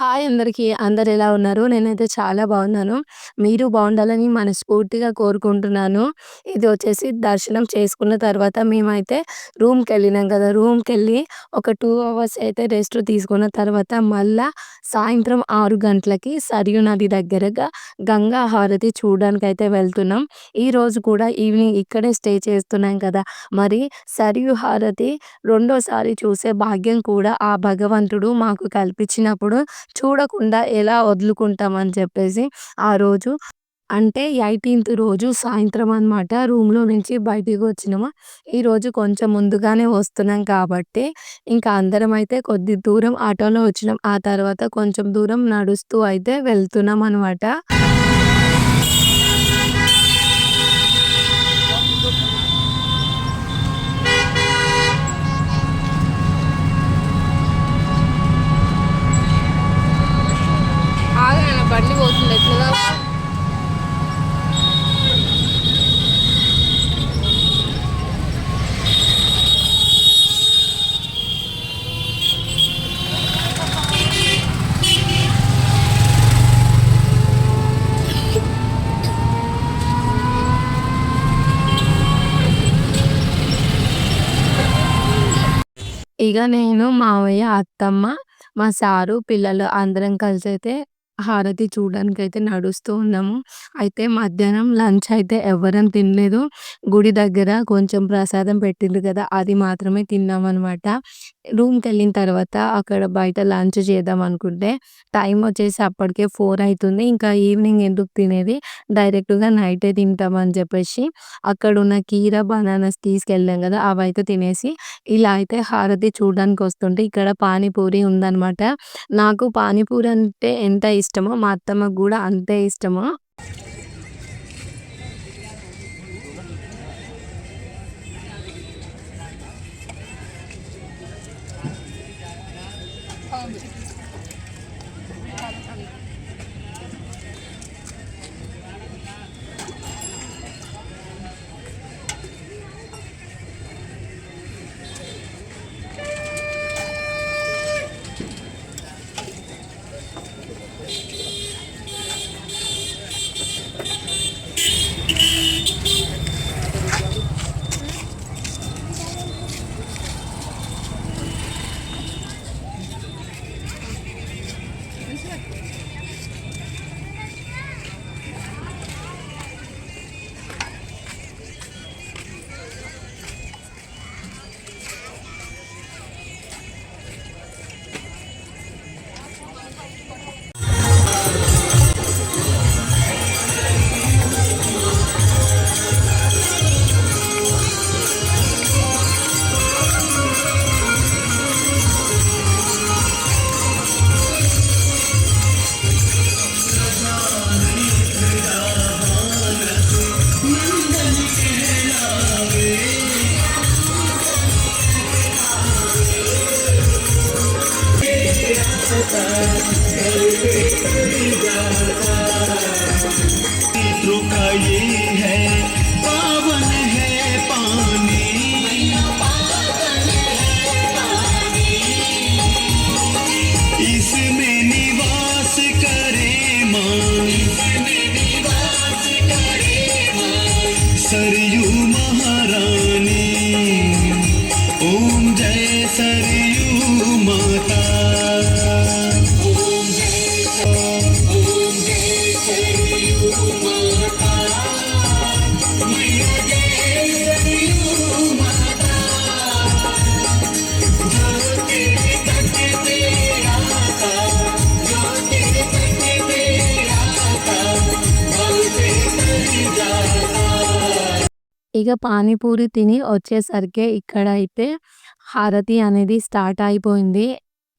Hi అందరికీ. అందరు ఎలా ఉన్నారు? నేనైతే చాలా బాగున్నాను. మీరు బాగుండాలని మనస్ఫూర్తిగా కోరుకుంటున్నాను. ఇది వచ్చేసి దర్శనం చేసుకున్న తర్వాత మేమైతే రూమ్కి వెళ్ళినాం కదా! రూమ్కి వెళ్ళి ఒక టూ అవర్స్ అయితే రెస్ట్ తీసుకున్న తర్వాత మళ్ళా సాయంత్రం ఆరు గంటలకి సరియు నది దగ్గరగా గంగా హారతి చూడడానికైతే వెళ్తున్నాం. ఈరోజు కూడా ఈవినింగ్ ఇక్కడే స్టే చేస్తున్నాం కదా! మరి సరియు హారతి రెండోసారి చూసే భాగ్యం కూడా ఆ భగవంతుడు మాకు కల్పించినప్పుడు చూడకుండా ఎలా వదులుకుంటాం అని చెప్పేసి ఆ రోజు అంటే 18థ్ రోజు సాయంత్రం అనమాట రూమ్‌లో నుంచి బయటికి వచ్చినాము. ఈరోజు కొంచెం ముందుగానే వస్తున్నాం కాబట్టి ఇంకా అందరం అయితే కొద్ది దూరం ఆటోలో వచ్చినాం. ఆ తర్వాత కొంచెం దూరం నడుస్తూ అయితే వెళ్తున్నాం అనమాట. బండి పోతుంది ఎట్లా ఇక నేను, మావయ్య, అత్తమ్మ, మా సారు, పిల్లలు అందరం కలిసి అయితే హారతి చూడడానికైతే నడుస్తూ ఉన్నాము. అయితే మధ్యాహ్నం లంచ్ అయితే ఎవ్వరం తినలేదు. గుడి దగ్గర కొంచెం ప్రసాదం పెట్టిండ్రు కదా! అది మాత్రమే తిన్నాం అనమాట రూమ్కి వెళ్ళిన తర్వాత అక్కడ బయట లంచ్ చేద్దాం అనుకుంటే టైం వచ్చేసి అప్పటికే ఫోర్ అవుతుంది ఇంకా ఈవినింగ్ ఎందుకు తినేది డైరెక్ట్‌గా నైటే తింటామని చెప్పేసి అక్కడున్న కీర, బనానాస్ తీసుకెళ్ళాం కదా! అవైతే తినేసి ఇలా అయితే హారతి చూడడానికి వస్తుంటే ఇక్కడ పానీపూరి ఉందన్నమాట నాకు పానీపూరి అంటే ఎంత ఇష్టం ఇష్టమో? మా అత్తమ్మకు కూడా అంతే ఇష్టమో? Baby, baby, baby, ఇక పానీపూరి తిని వచ్చేసరికే అయితే హారతి అనేది స్టార్ట్ అయిపోయింది.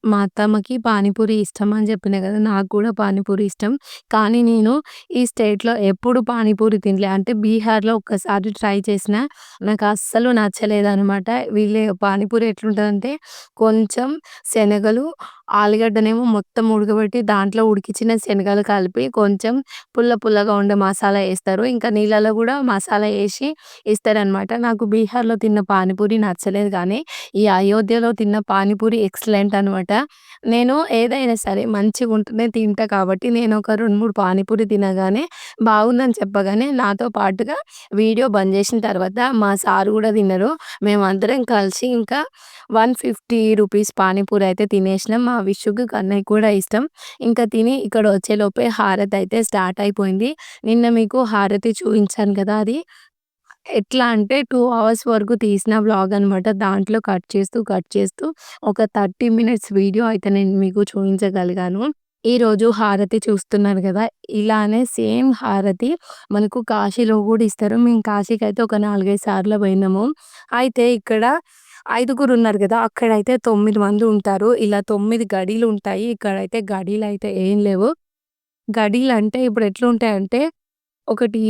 మా అత్తమ్మకి పానీపూరి ఇష్టం అని చెప్పిన కదా! నాకు కూడా పానీపూరి ఇష్టం. కానీ నేను ఈ స్టేట్‌లో ఎప్పుడు పానీపూరి తినలే. అంటే బీహార్‌లో ఒక్కసారి ట్రై చేసిన. నాకు అస్సలు నచ్చలేదనమాట. వీళ్ళ పానీపూరి ఎట్లుంటుందంటే కొంచెం శనగలు, ఆలుగడ్డనేమో మొత్తం ఉడకబెట్టి దాంట్లో ఉడికించిన శనగలు కలిపి కొంచెం పుల్ల పుల్లగా ఉండే మసాలా వేస్తారు ఇంకా నీళ్ళలో కూడా మసాలా వేసి ఇస్తారనమాట. నాకు బీహార్‌లో తిన్న పానీపూరి నచ్చలేదు కానీ ఈ అయోధ్యలో తిన్న పానీపూరి ఎక్సలెంట్ అనమాట. నేను ఏదైనా సరే మంచిగా ఉంటేనే తింటా కాబట్టి నేను ఒక 2, 3 పానీపూరి తినగానే బాగుందని చెప్పగానే నాతో పాటుగా వీడియో బంద్ చేసిన తర్వాత మా సార్ కూడా తిన్నారు మేమందరం కలిసి ఇంకా 150 రూపీస్ పానీపూరి అయితే తినేసినాం. మా విషుకు కన్నయ్య కూడా ఇష్టం. ఇంకా తిని ఇక్కడ వచ్చేలోపే హారతి అయితే స్టార్ట్ అయిపోయింది. నిన్న మీకు హారతి చూపించాను కదా! అది ఎట్లా అంటే టూ అవర్స్ వరకు తీసిన వ్లాగ్ అనమాట. దాంట్లో కట్ చేస్తూ, కట్ చేస్తూ ఒక 30 మినిట్స్ వీడియో అయితే నేను మీకు చూపించగలిగాను ఈరోజు హారతి చూస్తున్నారు కదా ఇలానే సేమ్ హారతి మనకు కాశీలో కూడా ఇస్తారు. మేము కాశీకి అయితే ఒక 4, 5 సార్లు పోయినాము. అయితే ఇక్కడ ఐదుగురు ఉన్నారు కదా అక్కడైతే తొమ్మిది మంది ఉంటారు. ఇలా తొమ్మిది గడీలు ఉంటాయి. ఇక్కడైతే అయితే ఏం లేవు. గడీలంటే ఇప్పుడు ఎట్లుంటాయంటే ఒకటి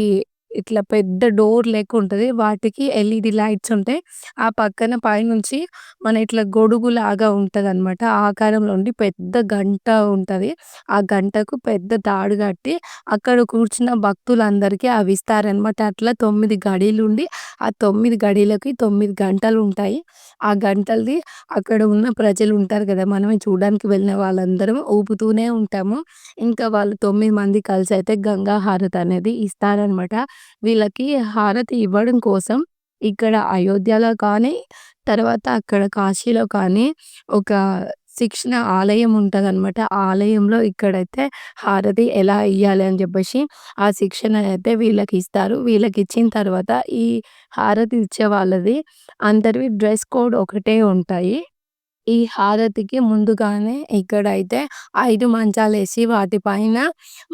ఇట్లా పెద్ద డోర్ లెక్క ఉంటది. వాటికి ఎల్ఈడీ లైట్స్ ఉంటాయి. ఆ పక్కన పైనుంచి మన ఇట్లా గొడుగులాగా లాగా ఆ ఆకారంలో ఉండి పెద్ద గంట ఉంటది. ఆ గంటకు పెద్ద తాడు కట్టి అక్కడ కూర్చున్న భక్తులందరికీ అవి ఇస్తారనమాట. అట్లా తొమ్మిది గడిలు ఉండి ఆ తొమ్మిది గడిలకి తొమ్మిది గంటలు ఉంటాయి ఆ గంటలది అక్కడ ఉన్న ప్రజలు ఉంటారు కదా మనమే చూడడానికి వెళ్ళిన వాళ్ళందరం ఊపుతూనే ఉంటాము. ఇంకా వాళ్ళు తొమ్మిది మంది కలిసి అయితే గంగా హారతి అనేది ఇస్తారనమాట. వీళ్ళకి హారతి ఇవ్వడం కోసం ఇక్కడ అయోధ్యలో కానీ, తర్వాత అక్కడ కాశీలో కానీ ఒక శిక్షణ ఆలయం ఉంటదనమాట. ఆ ఆలయంలో ఇక్కడైతే హారతి ఎలా ఇవ్వాలి అని చెప్పేసి ఆ శిక్షణ అయితే వీళ్ళకి ఇస్తారు. వీళ్ళకి ఇచ్చిన తర్వాత ఈ హారతి ఇచ్చే వాళ్ళది అందరివి డ్రెస్ కోడ్ ఒకటే ఉంటాయి. ఈ హారతికి ముందుగానే ఇక్కడైతే ఐదు మంచాలు వేసి వాటి పైన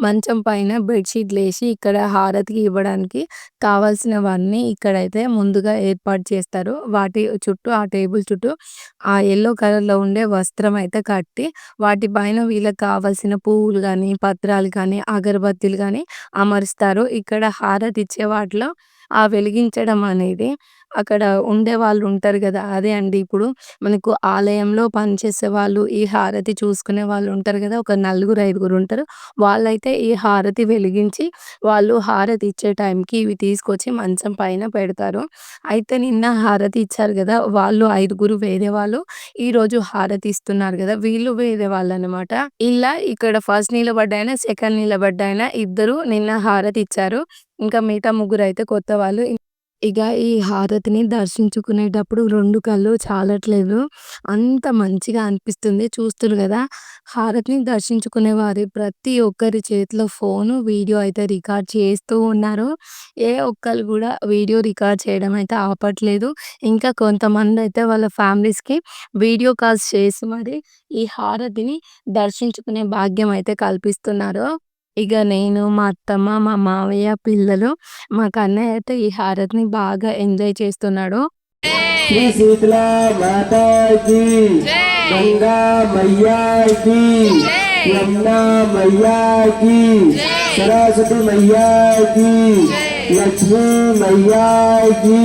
మంచం పైన బెడ్షీట్లు వేసి ఇక్కడ హారతికి ఇవ్వడానికి కావాల్సినవన్నీ ఇక్కడైతే ముందుగా ఏర్పాటు చేస్తారు. వాటి చుట్టూ ఆ టేబుల్ చుట్టూ ఆ యెల్లో కలర్‌లో ఉండే వస్త్రం అయితే కట్టి వాటి పైన వీళ్ళకి కావాల్సిన పువ్వులు కానీ పత్రాలు కానీ, అగరబత్తీలు కానీ అమరుస్తారు. ఇక్కడ హారతి ఇచ్చే వాటిలో ఆ వెలిగించడం అనేది అక్కడ ఉండేవాళ్ళు ఉంటారు కదా అదే అండి ఇప్పుడు మనకు ఆలయంలో పనిచేసే వాళ్ళు, ఈ హారతి చూసుకునే వాళ్ళు ఉంటారు కదా ఒక నలుగురు, ఐదుగురు ఉంటారు. వాళ్ళైతే ఈ హారతి వెలిగించి వాళ్ళు హారతి ఇచ్చే టైంకి ఇవి తీసుకొచ్చి మంచం పైన పెడతారు. అయితే నిన్న హారతి ఇచ్చారు కదా వాళ్ళు ఐదుగురు వేరే వాళ్ళు. ఈరోజు హారతి ఇస్తున్నారు కదా వీళ్ళు వేరే వాళ్ళనమాట. ఇలా ఇక్కడ ఫస్ట్ నిలబడ్డాయన, సెకండ్ నిలబడ్డాయన ఇద్దరు నిన్న హారతి ఇచ్చారు. ఇంకా మిగతా ముగ్గురైతే కొత్త వాళ్ళు. ఇక ఈ హారతిని దర్శించుకునేటప్పుడు రెండు కళ్ళు చాలట్లేదు. అంత మంచిగా అనిపిస్తుంది. చూస్తారు కదా హారతిని దర్శించుకునే వారి ప్రతి ఒక్కరి చేతిలో ఫోను, వీడియో అయితే రికార్డ్ చేస్తూ ఉన్నారు. ఏ ఒక్కళ్ళు కూడా వీడియో రికార్డ్ చేయడం అయితే ఆపట్లేదు. ఇంకా కొంతమంది అయితే వాళ్ళ ఫ్యామిలీస్‌కి వీడియో కాల్స్ చేసి మరి ఈ హారతిని దర్శించుకునే భాగ్యం అయితే కల్పిస్తున్నారు. ఇక నేను మా అత్తమ్మ మా మావయ్య పిల్లలు మా కన్నయ్య అయితే ఈ హారతిని బాగా ఎంజాయ్ చేస్తున్నాడు. సరస్వతి మయ్యాకి లక్ష్మీ మయ్యాకి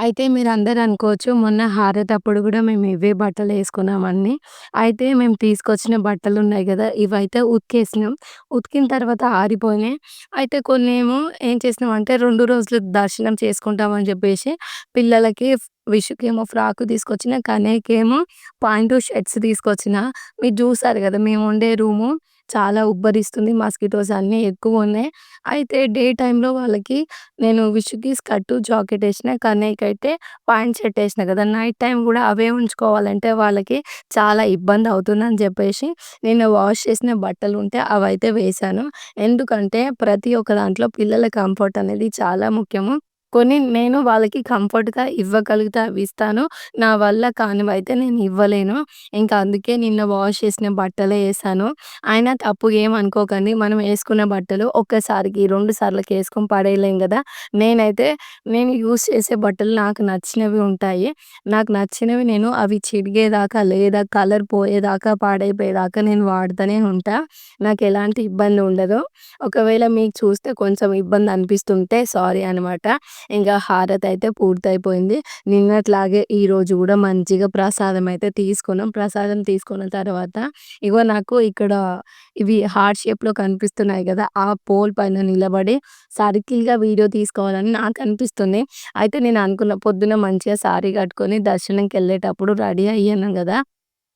అయితే మీరు అందరు అనుకోవచ్చు మొన్న హారేటప్పుడు కూడా మేము ఇవే బట్టలు వేసుకున్నామని అయితే మేము తీసుకొచ్చిన బట్టలు ఉన్నాయి కదా ఇవైతే ఉతికేసినాం. ఉతికిన తర్వాత ఆరిపోయినాయి. అయితే కొన్ని ఏమో ఏం చేసినాం అంటే రెండు రోజులు దర్శనం చేసుకుంటామని చెప్పేసి పిల్లలకి విషుకేమో ఫ్రాక్ తీసుకొచ్చిన కనేకేమో పాయింట్ షర్ట్స్ తీసుకొచ్చిన. మీరు చూసారు కదా మేము ఉండే రూము. చాలా ఉబ్బరిస్తుంది. మస్కిటోస్ అన్నీ ఎక్కువున్నాయి. అయితే డే టైమ్‌లో వాళ్ళకి నేను విషుకి స్కర్టు, జాకెట్ యేసిన. కన్నయ్యకైతే పాయింట్ షర్ట్ యేసిన కదా నైట్ టైమ్ గూడా అవే ఉంచుకోవాలంటే వాళ్ళకి చాలా ఇబ్బంది అవుతుందని జెప్పేసి నేను వాష్ చేసిన బట్టలుంటే అవైతే వేశాను. ఎందుకంటే ప్రతి ఒక్క దాంట్లో పిల్లల కంఫర్ట్ అనేది చాలా ముఖ్యము. కొన్ని నేను వాళ్ళకి కంఫర్ట్‌గా ఇవ్వగలుగుతా ఇస్తాను. నా వల్ల కానివైతే నేను ఇవ్వలేను. ఇంకా అందుకే నిన్న వాష్ చేసిన బట్టలే వేసాను అయినా తప్పు ఏమనుకోకండి. మనం వేసుకున్న బట్టలు ఒక్కసారికి, రెండు సార్లకి వేసుకొని పడేయలేం కదా నేనైతే నేను యూజ్ చేసే బట్టలు నాకు నచ్చినవి ఉంటాయి. నాకు నచ్చినవి నేను అవి చిరిగేదాకా లేదా కలర్ పోయేదాకా, పాడైపోయేదాకా నేను వాడుతూనే ఉంటా. నాకెలాంటి ఇబ్బంది ఉండదు. ఒకవేళ మీకు చూస్తే కొంచెం ఇబ్బంది అనిపిస్తుంటే సారీ అనమాట. ఇంకా హారతి అయితే పూర్తయిపోయింది. నిన్నట్లాగే ఈరోజు కూడా మంచిగా ప్రసాదం అయితే తీసుకున్నాం. ప్రసాదం తీసుకున్న తర్వాత ఇగో నాకు ఇక్కడ ఇవి హార్ట్ షేప్‌లో కనిపిస్తున్నాయి కదా ఆ పోల్ పైన నిలబడి సర్కిల్‌గా వీడియో తీసుకోవాలని నాకు అనిపిస్తుంది. అయితే నేను అనుకున్న పొద్దున మంచిగా సారీ కట్టుకొని దర్శనంకెళ్ళేటప్పుడు రెడీ అయ్యాను కదా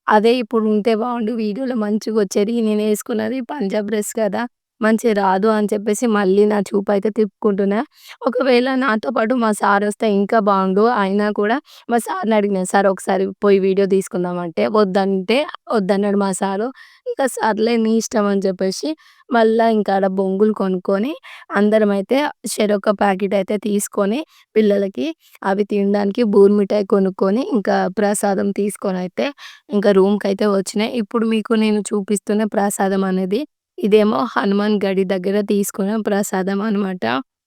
అదే ఇప్పుడు ఉంటే బాగుండు వీడియోలో మంచిగా వచ్చేది నేను వేసుకున్నది పంజాబ్ డ్రెస్ కదా! మంచిగా రాదు అని చెప్పేసి మళ్ళీ నా చూపయితే తిప్పుకుంటున్నా. ఒకవేళ నాతో పాటు మా సార్ వస్తే ఇంకా బాగుండు అయినా కూడా మా సార్‌ని అడిగినా, "సార్ ఒకసారి పోయి వీడియో తీసుకుందాం" అంటే వద్దంటే వద్దన్నాడు మా సారు. ఇంకా సర్లే నీ ఇష్టం అని చెప్పేసి మళ్ళా ఇంకా ఆడ బొంగులు కొనుక్కొని అందరం అయితే చెరొక ప్యాకెట్ అయితే తీసుకొని పిల్లలకి అవి తినడానికి బూర్ మిఠాయి కొనుక్కొని ఇంకా ప్రసాదం తీసుకొని అయితే ఇంకా రూమ్కి అయితే వచ్చినాయి. ఇప్పుడు మీకు నేను చూపిస్తున్న ప్రసాదం అనేది ఇదేమో హనుమాన్ గడి దగ్గర తీసుకున్న ప్రసాదం అనమాట.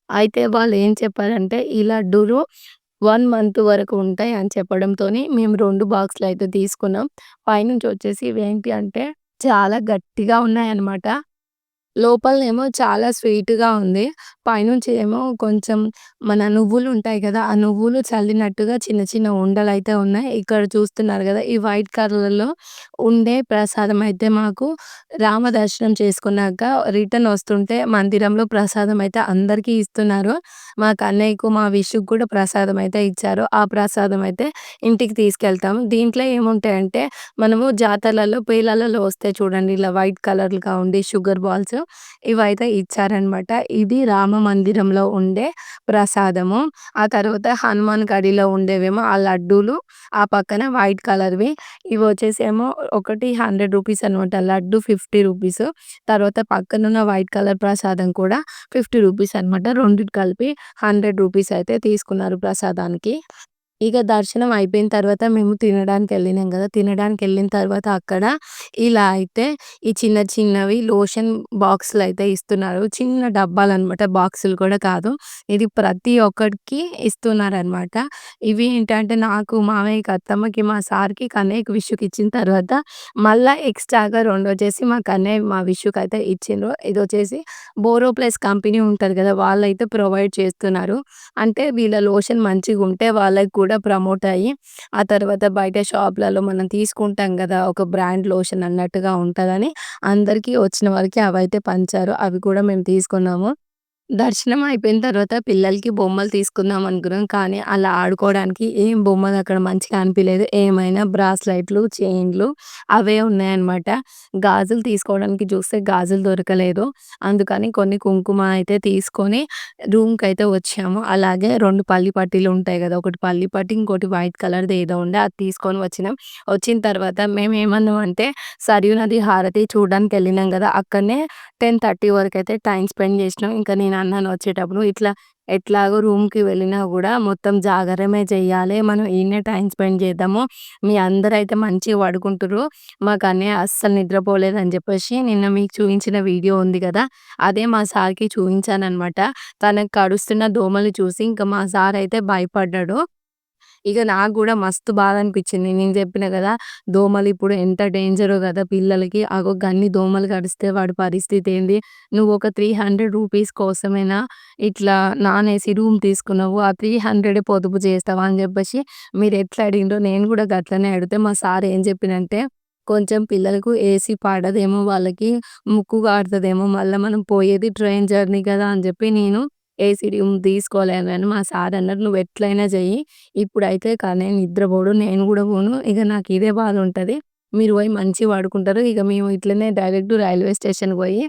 అయితే వాళ్ళు ఏం చెప్పారంటే ఈ లడ్డూలు వన్ మంత్ వరకు ఉంటాయి అని చెప్పడంతోని మేము రెండు బాక్స్లు అయితే తీసుకున్నాం. పైనుంచి వచ్చేసి ఇవేంటి అంటే చాలా గట్టిగా ఉన్నాయన్నమాట. లోపలనేమో చాలా స్వీట్‌గా ఉంది. పైనుంచి ఏమో కొంచెం మన నువ్వులు ఉంటాయి కదా ఆ నువ్వులు చల్లినట్టుగా చిన్న చిన్న ఉండలైతే ఉన్నాయి. ఇక్కడ చూస్తున్నారు కదా ఈ వైట్ కలర్‌లో ఉండే ప్రసాదం అయితే మాకు రామ దర్శనం చేసుకున్నాక రిటర్న్ వస్తుంటే మందిరంలో ప్రసాదం అయితే అందరికీ ఇస్తున్నారు. మా కన్నయ్యకు, మా విషుకు కూడా ప్రసాదం అయితే ఇచ్చారు. ఆ ప్రసాదం అయితే ఇంటికి తీసుకెళ్తాము. దీంట్లో ఏముంటాయంటే మనము జాతరలలో పేలాలలో వస్తాయి చూడండి ఇలా వైట్ కలర్‌గా ఉండి షుగర్ బాల్స్ ఇవైతే ఇచ్చారనమాట. ఇది రామ మందిరంలో ఉండే ప్రసాదము. ఆ తర్వాత హనుమాన్ గడిలో ఉండేవేమో ఆ లడ్డూలు. ఆ పక్కన వైట్ కలర్‌వి. ఇవొచ్చేసేమో ఒకటి 100 రూపీస్ అనమాట. లడ్డు 50 రూపీస్. తర్వాత పక్కనున్న వైట్ కలర్ ప్రసాదం కూడా 50 రూపీస్ అనమాట. రెండు కలిపి 100 రూపీస్ అయితే తీసుకున్నారు ప్రసాదానికి. ఇక దర్శనం అయిపోయిన తర్వాత మేము తినడానికి వెళ్ళినాం కదా తినడానికి వెళ్ళిన తర్వాత అక్కడ ఇలా అయితే ఈ చిన్న చిన్నవి లోషన్ బాక్సులయితే ఇస్తున్నారు. చిన్న డబ్బాలు అనమాట బాక్సులు కూడా కాదు. ఇది ప్రతి ఒక్కడికి ఇస్తున్నారనమాట. ఇవి ఏంటంటే నాకు, మామయ్యకి, అత్తమ్మకి, మా సార్‌కి, కన్నయ్యకి, విషుకి ఇచ్చిన తర్వాత మళ్ళా ఎక్స్‌ట్రాగా రెండొచ్చేసి మా కన్నయ్య, మా విషుకైతే ఇచ్చిండ్రు. ఇది వచ్చేసి బోరోప్లస్ కంపెనీ ఉంటుంది కదా వాళ్ళైతే ప్రొవైడ్ చేస్తున్నారు. అంటే వీళ్ళ లోషన్ మంచిగా ఉంటే వాళ్ళకి కూడా ప్రమోట్ అయ్యి ఆ తర్వాత బయట షాప్‌లలో మనం తీసుకుంటాం కదా ఒక బ్రాండ్ లోషన్ అన్నట్టుగా ఉంటుందని అందరికీ వచ్చిన వారికి అవైతే పంచారు. అవి కూడా మేము తీసుకున్నాము. దర్శనం అయిపోయిన తర్వాత పిల్లలకి బొమ్మలు తీసుకుందాం అనుకున్నాం. కానీ అలా ఆడుకోవడానికి ఏం బొమ్మలు అక్కడ మంచిగా అనిపియలేదు. ఏమైనా బ్రాస్లైట్లు, చైన్‌లు అవే ఉన్నాయన్నమాట. గాజులు తీసుకోవడానికి చూస్తే గాజులు దొరకలేదు. అందుకని కొన్ని కుంకుమ అయితే తీసుకొని రూమ్‌కైతే వచ్చాము. అలాగే 2 పల్లి పట్టీలు ఉంటాయి కదా ఒకటి పల్లి పట్టి ఇంకోటి వైట్ కలర్‌ది ఏదో ఉండే అది తీసుకొని వచ్చినాం. వచ్చిన తర్వాత మేము ఏమన్నాం అంటే సరియు నది హారతి చూడడానికెళ్ళినాం కదా! అక్కడనే 10:30 వరకైతే టైమ్ స్పెండ్ చేసినాం. ఇంకా నేను అన్నాను వచ్చేటప్పుడు ఇట్లా ఎట్లాగో రూమ్‌కి వెళ్ళినా కూడా మొత్తం జాగారమే చెయ్యాలి. మనం ఈయనే టైం స్పెండ్ చేద్దాము. మీ అందరైతే మంచిగా పడుకుంటారు మాకు అన్నయ్య అస్సలు నిద్రపోలేదని చెప్పేసి నిన్న మీకు చూపించిన వీడియో ఉంది కదా అదే మా సార్‌కి అన్నమాట తనకు కడుస్తున్న దోమలు చూసి ఇంకా మా సార్ అయితే భయపడ్డాడు. ఇక నాకు కూడా మస్తు బాధ అనిపించింది నేను చెప్పిన కదా దోమలు ఇప్పుడు ఎంత డేంజరో కదా పిల్లలకి. అగో గన్ని దోమలు కరిస్తే వాడి పరిస్థితి ఏంది? నువ్వు ఒక 300 రూపీస్ కోసమేనా ఇట్లా నాన్ ఏసీ రూమ్ తీసుకున్నావు. ఆ 300 పొదుపు చేస్తావా? అని చెప్పేసి మీరు ఎట్లా అడిగిండో నేను కూడా గట్లనే అడిగితే మా సార్ ఏం చెప్పినంటే కొంచెం పిల్లలకు ఏసీ పాడదేమో వాళ్ళకి ముక్కు కాడుతుందేమో మళ్ళీ మనం పోయేది ట్రైన్ జర్నీ కదా అని చెప్పి నేను ఏసీ రూమ్ తీసుకోలేదని మా సార్ అన్నారు. నువ్వు ఎట్లైనా చెయ్యి. ఇప్పుడైతే కానీ నిద్రపోడు. నేను కూడా పోను. ఇక నాకు ఇదే బాధ ఉంటుంది మీరు పోయి మంచిగా పడుకుంటారు. ఇక మేము ఇట్లనే డైరెక్ట్ రైల్వే స్టేషన్‌కి పోయి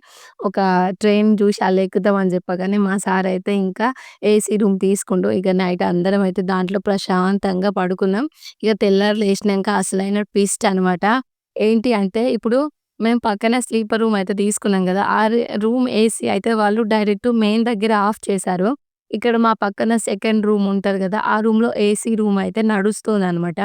ఒక ట్రైన్ చూసి అలా ఎక్కుదాం అని చెప్పగానే మా సార్ అయితే ఇంకా ఏసీ రూమ్ తీసుకుంటూ ఇక నైట్ అందరం అయితే దాంట్లో ప్రశాంతంగా పడుకున్నాం. ఇక తెల్లారి లేచినాక అసలైన ట్విస్ట్ అనమాట. ఏంటి అంటే ఇప్పుడు మేము పక్కన స్లీపర్ రూమ్ అయితే తీసుకున్నాం కదా ఆ రూమ్ ఏసీ అయితే వాళ్ళు డైరెక్ట్ మెయిన్ దగ్గర ఆఫ్ చేశారు. ఇక్కడ మా పక్కన సెకండ్ రూమ్ ఉంటుంది కదా ఆ రూమ్‌లో ఏసీ రూమ్ అయితే నడుస్తుంది అనమాట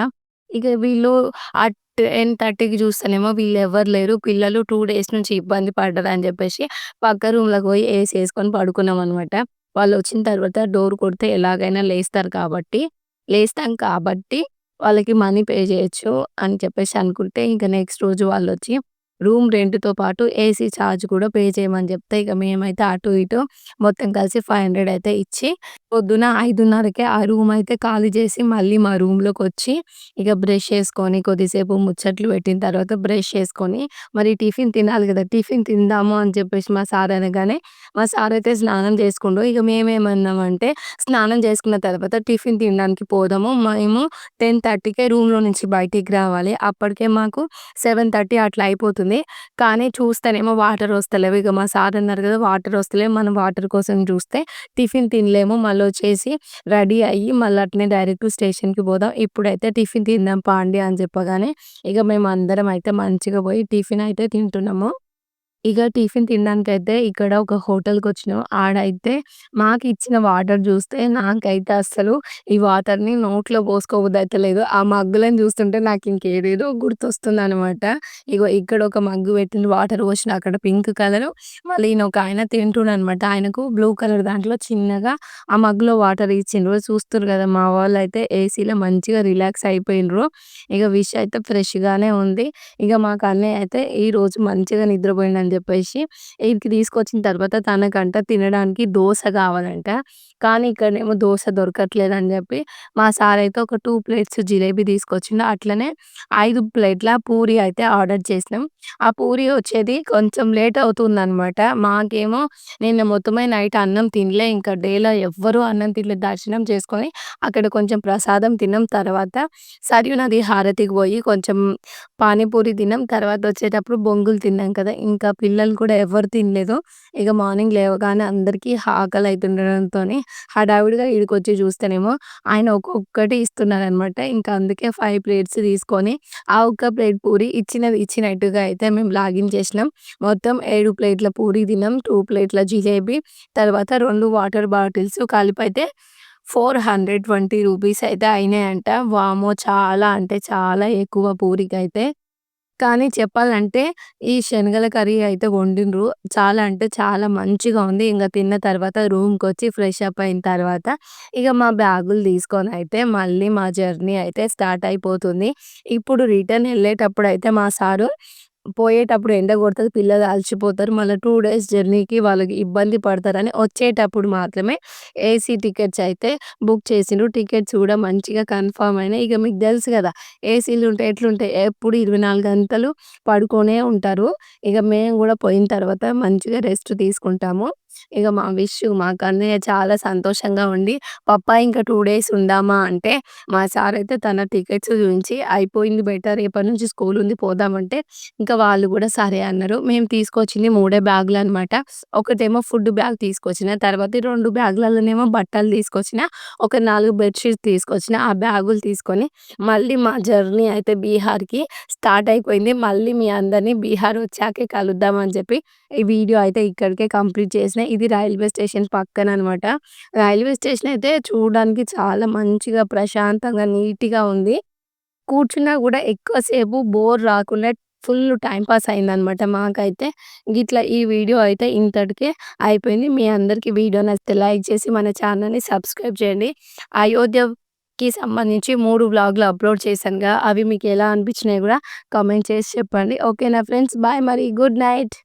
ఇక వీళ్ళు ఆ 10:30కి చూస్తేనేమో ఎవరు లేరు. పిల్లలు టూ డేస్ నుంచి ఇబ్బంది పడ్డరని చెప్పేసి పక్క రూమ్‌లోకి పోయి ఏసీ వేసుకొని పడుకున్నాం అనమాట వాళ్ళు వచ్చిన తర్వాత డోర్ కొడితే ఎలాగైనా లేస్తారు కాబట్టి లేస్తాం కాబట్టి వాళ్ళకి మనీ పే చేయొచ్చు అని చెప్పేసి అనుకుంటే ఇంక నెక్స్ట్ రోజు వాళ్ళు వచ్చి రూమ్ రెంట్‌తో పాటు ఏసీ ఛార్జ్ కూడా పే చేయమని చెప్తే ఇక మేమైతే అటు ఇటు మొత్తం కలిసి 500 అయితే ఇచ్చి పొద్దున 5:30కే ఆ రూమ్ అయితే ఖాళీ చేసి మళ్ళీ మా రూమ్లోకి వచ్చి ఇక బ్రష్ చేసుకొని కొద్దిసేపు ముచ్చట్లు పెట్టిన తర్వాత బ్రష్ చేసుకొని మరి టిఫిన్ తినాలి కదా! టిఫిన్ తిందాము అని చెప్పేసి మా సార్ అనగానే మా సార్ అయితే స్నానం చేసుకుండు. ఇక మేమేమన్నామంటే స్నానం చేసుకున్న తర్వాత టిఫిన్ తినడానికి పోదాము. మేము 10:30కే రూమ్‌లో నుంచి బయటికి రావాలి. అప్పటికే మాకు 7:30 అట్లా అయిపోతుంది. కానీ చూస్తేనేమో వాటర్ వస్తలేవు. ఇక మా సార్ అన్నారు కదా! వాటర్ వస్తలేవు. మనం వాటర్ కోసం చూస్తే టిఫిన్ తినలేము. మళ్ళీ మళ్ళొచ్చేసి రెడీ అయ్యి మళ్ళీ అట్నే డైరెక్ట్ స్టేషన్‌కి పోదాం. ఇప్పుడైతే టిఫిన్ తిందాం పాండి అని చెప్పగానే ఇక మేము అందరం అయితే మంచిగా పోయి టిఫిన్ అయితే తింటున్నాము. ఇక టిఫిన్ తినడానికైతే ఇక్కడ ఒక హోటల్‌కొచ్చినాం. ఆడైతే మాకు ఇచ్చిన వాటర్ చూస్తే నాకైతే అస్సలు ఈ వాటర్‌ని నోట్లో పోసుకోబుద్దయితలేదు. ఆ మగ్గులను చూస్తుంటే నాకు ఇంకేదేదో గుర్తొస్తుందనమాట. ఇగో ఇక్కడ ఒక మగ్గు పెట్టిన వాటర్ పోసిన అక్కడ పింక్ కలరు. మళ్ళీ ఈయన ఒకాయన తింటుండనమాట. ఆయనకు బ్లూ కలర్ దాంట్లో చిన్నగా ఆ మగ్గులో వాటర్ ఇచ్చిండ్రు. చూస్తుర్రు కదా! మా వాళ్ళు అయితే ఏసీలో మంచిగా రిలాక్స్ అయిపోయిండ్రు. ఇక విష్ అయితే ఫ్రెష్‌గానే ఉంది. ఇక మాకు అన్నయ్య అయితే ఈరోజు మంచిగా నిద్రపోయిండని చెప్పేసి ఇంటికి తీసుకొచ్చిన తర్వాత తనకంట తినడానికి దోస కావాలంట. కానీ ఇక్కడనేమో దొరకట్లేదు దొరకట్లేదని చెప్పి మా సార్ అయితే ఒక టూ ప్లేట్స్ జిలేబీ తీసుకొచ్చిండు. అట్లనే ఐదు ప్లేట్ల పూరి అయితే ఆర్డర్ చేసినాం. ఆ పూరి వచ్చేది కొంచెం లేట్ అవుతుందనమాట. మాకేమో నిన్న మొత్తమే నైట్ అన్నం తినలే. ఇంకా డేలో ఎవ్వరూ అన్నం తినలేదు దర్శనం చేసుకొని అక్కడ కొంచెం ప్రసాదం తిన్నాం. తర్వాత సరియు నది హారతికి పోయి కొంచెం పానీపూరి తిన్నాం. తర్వాత వచ్చేటప్పుడు బొంగులు తిన్నాం కదా! ఇంకా పిల్లలు కూడా ఎవరు తినలేదు. ఇక మార్నింగ్ లేవగానే అందరికీ ఆకలి అవుతుండడంతో హడావిడిగా ఈడికొచ్చి చూస్తేనేమో ఆయన ఒక్కొక్కటి ఇస్తున్నారనమాట. ఇంకా అందుకే ఫైవ్ ప్లేట్స్ తీసుకొని ఆ ఒక్క ప్లేట్ పూరి ఇచ్చినది ఇచ్చినట్టుగా అయితే మేము లాగిన్ చేసినాం మొత్తం ఏడు ప్లేట్ల పూరి తిన్నాం. టూ ప్లేట్ల జిలేబీ తర్వాత రెండు వాటర్ బాటిల్స్ కలిపైతే 420 రూపీస్ అయితే అయినాయంట. వామ్మో! చాలా అంటే చాలా ఎక్కువ పూరికైతే. కానీ చెప్పాలంటే ఈ శనగల కర్రీ అయితే వండిండ్రు. చాలా అంటే చాలా మంచిగా ఉంది. ఇంకా తిన్న తర్వాత రూమ్కి వచ్చి ఫ్రెష్ అప్ అయిన తర్వాత ఇక మా బ్యాగులు తీసుకొని అయితే మళ్ళీ మా జర్నీ అయితే స్టార్ట్ అయిపోతుంది. ఇప్పుడు రిటర్న్ వెళ్ళేటప్పుడు అయితే మా సారు పోయేటప్పుడు ఎండ కొడుతుంది పిల్లలు అలసిపోతారు. మళ్ళీ టూ డేస్ జర్నీకి వాళ్ళకి ఇబ్బంది పడతారని వచ్చేటప్పుడు మాత్రమే ఏసీ టికెట్స్ అయితే బుక్ చేసిండ్రు. టికెట్స్ కూడా మంచిగా కన్ఫర్మ్ అయినాయి. ఇక మీకు తెలుసు కదా! ఏసీలు ఉంటే ఎట్లుంటాయి ఎప్పుడు 24 గంటలు పడుకొనే ఉంటారు. ఇక మేము కూడా పోయిన తర్వాత మంచిగా రెస్ట్ తీసుకుంటాము. ఇక మా విష్ మా కన్నయ్య చాలా సంతోషంగా ఉండి పప్పా ఇంకా టూ డేస్ ఉందామా అంటే మా సార్ అయితే తన టికెట్స్ చూపించి అయిపోయింది బెటర్ రేపటి నుంచి స్కూల్ ఉంది పోదామంటే ఇంకా వాళ్ళు కూడా సరే అన్నారు. మేము తీసుకొచ్చింది మూడే బ్యాగులు అనమాట ఒకటేమో ఫుడ్ బ్యాగ్ తీసుకొచ్చిన. తర్వాత రెండు బ్యాగులలోనేమో బట్టలు తీసుకొచ్చిన. ఒక నాలుగు బెడ్షీట్స్ తీసుకొచ్చిన. ఆ బ్యాగులు తీసుకొని మళ్ళీ మా జర్నీ అయితే బీహార్‌కి స్టార్ట్ అయిపోయింది. మళ్ళీ మీ అందరిని బీహార్ వచ్చాకే కలుద్దాం అని చెప్పి ఈ వీడియో అయితే ఇక్కడికే కంప్లీట్ చేసిన. ఇది రైల్వే స్టేషన్ పక్కన అనమాట రైల్వే స్టేషన్ అయితే చూడడానికి చాలా మంచిగా ప్రశాంతంగా నీట్‌గా ఉంది. కూర్చున్నా కూడా ఎక్కువసేపు బోర్ రాకుండా ఫుల్ టైం పాస్ అయిందనమాట మాకైతే. గిట్లా ఈ వీడియో అయితే ఇంతటికే అయిపోయింది. మీ అందరికీ వీడియో నచ్చితే లైక్ చేసి మన ఛానల్‌ని సబ్స్క్రైబ్ చేయండి. అయోధ్యకి సంబంధించి మూడు బ్లాగ్లు అప్‌లోడ్ చేశానుగా అవి మీకు ఎలా అనిపించినాయో కూడా కామెంట్ చేసి చెప్పండి. ఓకేనా ఫ్రెండ్స్ బాయ్ మరి గుడ్ నైట్.